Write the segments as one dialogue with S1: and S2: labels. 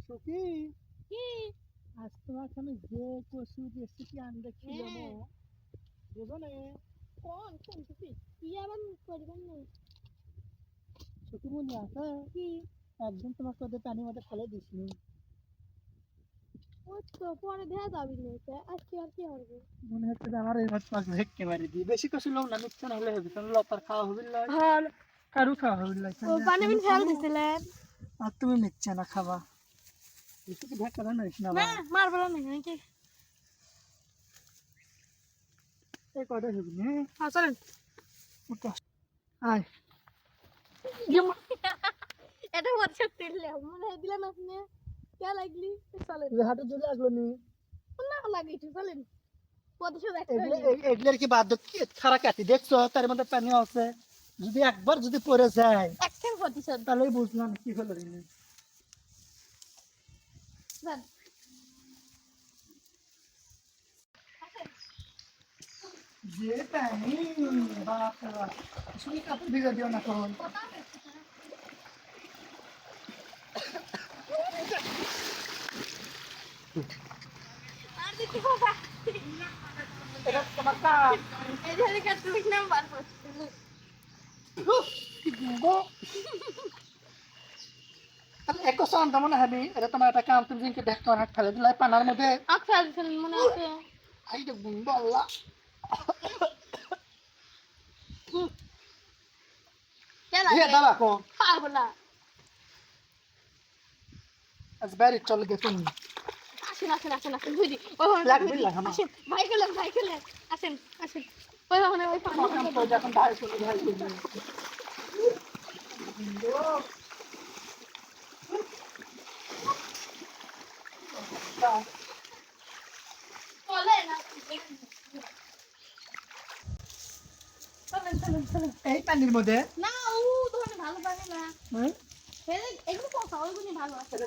S1: সখী? আজ তোমার আমি যে কচু রেসিপি আনতে ছিল
S2: হ্যাঁ।
S1: বুঝো না?
S2: কোন কোন কি আবার করবেন না?
S1: সখী মনে আছে
S2: কি?
S1: একদিন তোমাকে ওদের পানির মধ্যে ফেলে দিছি
S2: ও তো পরে দেখা যাবি না আজকে আর কি হবে
S1: মনে হচ্ছে আমার এই মাছ মাছ ভেটকে মারি দিই বেশি কচু লোক না নুকসান হলে হবে। কারণ লতার খাওয়া হবে না।
S2: হ্যাঁ।
S1: কারু খাওয়া হবে
S2: ও পানি বিন ফেল দিছিলেন।
S1: আর তুমি নিচ্ছে না খাবা। বেশি কি ভেটকা না নিস না
S2: না মারবো না নাকি?
S1: এই কটা হবে না?
S2: হ্যাঁ চলেন।
S1: আয়।
S2: এটা মনে হয় দিলেন আপনি। কে লাগলি? চলেন।
S1: এই হাতে লাগল নি?
S2: না লাগে চলেন। একটা
S1: এ- এগুলোর কি বাদ খারা কাটি দেখছ? তার মধ্যে পানি আছে। যদি একবার যদি পড়ে যায় তাহলেই বুঝলাম কি হলো যে পানি বাপ। কাপড় ভিজা দিও না তখন
S2: আর দিতে বাবা
S1: এটা তোমার কাজ
S2: এই যে কাটলিক নাম বার করতে
S1: তাহলে এক সন তেমন হবে এটা তোমার একটা কাম তুমি জিনকে দেখতে হাত ফেলে দিলাই পানার মধ্যে।
S2: আচ্ছা আচ্ছা মনে আছে।
S1: আই যে গুন্ডা আল্লাহ
S2: কে
S1: দিয়ে
S2: লাগে
S1: দাবা কোন
S2: পারব না
S1: আজ বাইরে চলে গেছেন
S2: আসেন আসেন আসেন আসেন বুঝি ওই।
S1: লাগামা।
S2: আসেন ভাই গেলেন ভাই গেলেন আসেন আসেন ওই ওখানে ওই পানি
S1: যখন এই পানির মধ্যে?
S2: না ও ধরনের ভালো পানি না।
S1: হ্যাঁ?
S2: এগুলো কথা ওইগুলি ভালো আছে।
S1: এটা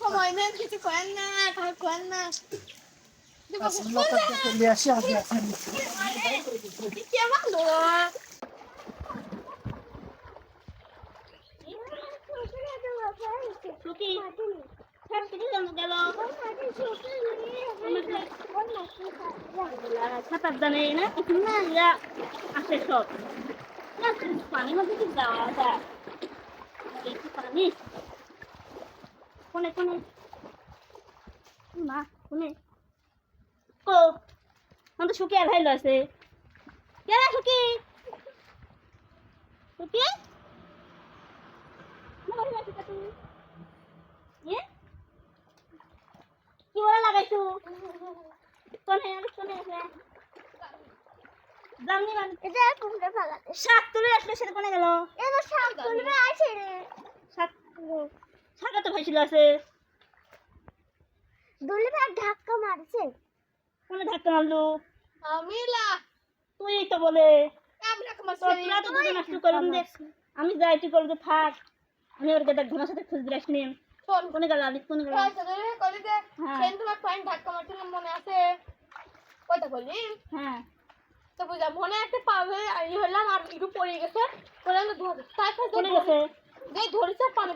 S2: সময় নেন কিছু করেন না কাজ করেন না। কেন গেল। সাঁতার জানে না এখন না ইয়া আসে সব পানির মধ্যে কি যাওয়া যায় পানি কোনে কোনে? না কোনে ও আমাদের সুখী আর ভাইলো আছে কে রে সুখী সুখী না বাড়ি বাড়ি কাটু ইয়ে কি বলে লাগাইছু কোনে কোনে মানে
S3: এটা কোনটা ফালাতে?
S2: শাক তুলে আসলে সেটা কোনে গেল?
S3: এটা শাক তুলবে আছে রে।
S2: শাক শাকা তো ভাইছিল আছে।
S3: দুলি ভাই ধাক্কা মারছে।
S2: কোনে ধাক্কা মারলো?
S3: আমিলা।
S2: তুই তো বলে। আমি যাই তুই করতে থাক আমি ওর কাছে ঘুমার সাথে খুঁজতে আসনি
S3: শোন
S2: কোনে গেল আলিফ কোনে গেল হ্যাঁ।
S3: সেন তোমার পয়েন্ট ধাক্কা মারছিলাম মনে আছে ওইটা বললি
S2: হ্যাঁ
S3: তো বুঝলাম মনে একটা পাবে ই হলাম আর একটু পড়ে গেছে পড়ে আমি ধর তারপর
S2: কোনে গেছে
S3: যেই ধরেছে পানি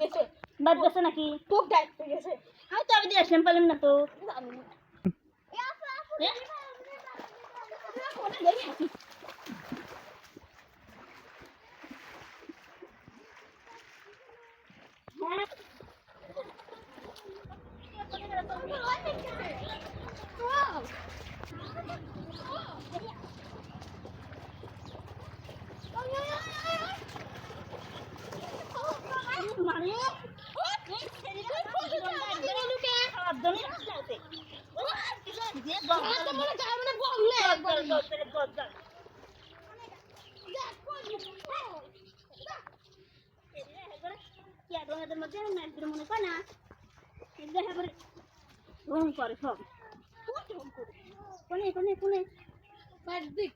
S3: গেছে
S2: বাদ গেছে নাকি
S3: তোক ডাকতে গেছে
S2: আমি তো আমি দিয়ে আসলাম পারলাম না তো
S3: জানি না
S2: রং করে সব কোনে কোনে কোনে
S3: দিক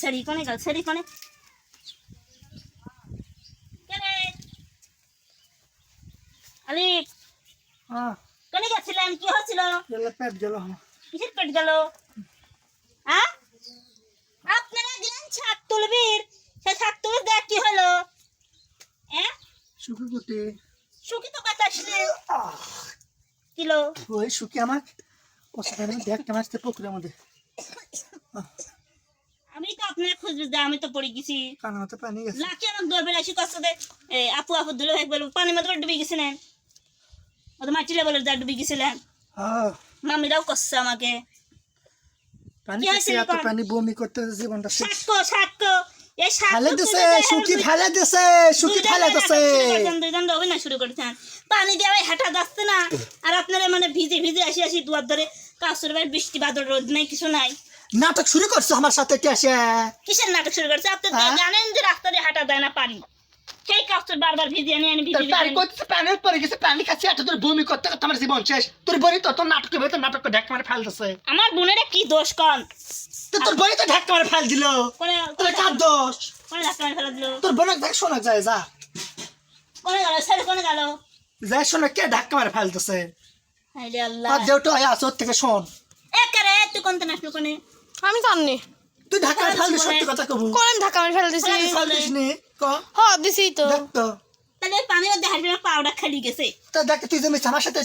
S3: সারি
S2: কোনে গাল? সারি কোনে?
S1: হ্যাঁ
S2: কোনে গেছিলেন? কি হচ্ছিল
S1: গেল পেট গেল।
S2: কিসের পেট গেল? হ্যাঁ? আপনারা তুলবির। সে তুলে দেখ কি হলো। হ্যাঁ?
S1: গুটি
S2: শুকি তো
S1: আহ,
S2: কিলো
S1: ওই শুকি আমার কষ্ট করে দেখ কেমন আসছে পুকুরের মধ্যে।
S2: আমি তো আপনার খুঁজবে যা আমি তো পড়ে গেছি।
S1: কানা মতো পানি গেছে।
S2: লাকি আমার কষ্ট। দে আপু আপু দুলে ভাই বলব পানির মধ্যে ডুবে গেছিলেন ও তো মাটি লেভেলের যা ডুবে গেছিলেন মামিরাও আমাকে
S1: পানি
S2: কি হয়েছে
S1: খেতে এত পানি বমি করতে জীবনটা শেষ
S2: সাক্ষ্য সাক্ষ্য এই
S1: ফেলে দিছে শুকি ফেলে দিছে শুকি ফেলে দিছে
S2: দুইজন অভিনয় শুরু করেছেন পানি দিয়ে হাঁটা যাচ্ছে না আর আপনারা মানে ভিজে ভিজে আসি আসি দুয়ার ধরে কাশুর ভাই বৃষ্টি বাদল রোদ নাই কিছু নাই
S1: নাটক শুরু করছ আমার সাথে কে আসে
S2: কিসের নাটক শুরু করছে আপনি? জানেন যে রাস্তা দিয়ে হাঁটা যায় না পানি সেই বারবার আনি
S1: তোর
S2: ভিজে
S1: পানি
S2: আনি।
S1: করতেছে পানি পরে গেছে পানি খাচ্ছি এত তোর বমি করতে করতে আমার জীবন শেষ। তোর বই তো তোর নাটক ভেতর নাটক ঢাক মারে ফেল দিছে।
S2: আমার বোনেরা কি দোষ কন?
S1: তো তোর বই তো ঢাক মারে ফেল দিল।
S2: কোনে
S1: তোর কার দোষ?
S2: কোনে ধাক্কা মেরে ফেলে দিল?
S1: তোর বোনক দেখ শোনা যায় যা।
S2: কোনে গেল? ছেলে কোনে গেল?
S1: যাই শোনা কে ধাক্কা মারে ফেল দিছে?
S2: হাইরে আল্লাহ।
S1: আর যেহেতু আয় আসো থেকে শোন।
S2: একারে তুই কোনতে নাচলো কোনে?
S3: আমি জানি
S1: তুই ঢাকা মারে ফেল দিস সত্যি কথা কবু।
S3: কোন ঢাকা আমি ফেলে দিছি
S2: কোন-
S1: ফেল দিস নি ক।
S3: হ দিছি তো।
S1: দেখ তো।
S2: তাহলে মধ্যে পাউডার খালি গেছে।
S1: তো দেখ তুই যে আমার সাথে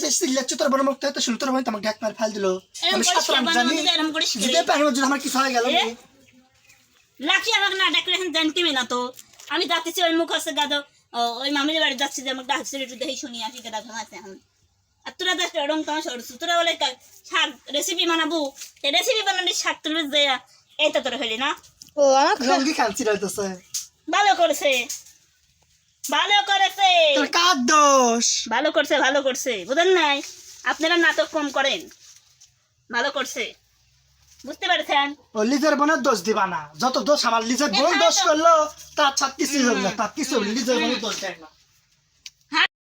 S1: তোর বড় মুখ তো শুনতে তোর বই তোমাকে ঢাক মারে ফেল দিল। আমি সাতরাম জানি
S2: মধ্যে
S1: যদি আমার কিছু হয়ে গেল
S2: লাকি আমাকে না ডাকলে এখন জানতে না তো। আমি যাচ্ছি ওই মুখ আছে গাদো ওই মামির বাড়ি যাচ্ছি যে আমাকে ডাকছিল একটু দেখে শুনি আসি ঘুমাচ্ছে এখন। আর তোরা যাচ্ছে ওরম তোমার সরছু তোরা বলে শাক রেসিপি বানাবো। রেসিপি বানালে শাক তুলবে যে এই তো তোর হইলি না
S3: ও আমার
S1: রঙ্গি খালছি রইতেছে
S2: ভালো করেছে ভালো করেছে
S1: তোর কার দোষ
S2: ভালো করছে ভালো করছে বুঝেন নাই আপনারা নাটক কম করেন ভালো করছে বুঝতে পেরেছেন
S1: ও লিজের বোনের দোষ দিবা না যত দোষ আমার লিজের বোন দোষ করল তার ছাত্রী হবে না তার কিছু লিজের বোনের দোষ দেয় না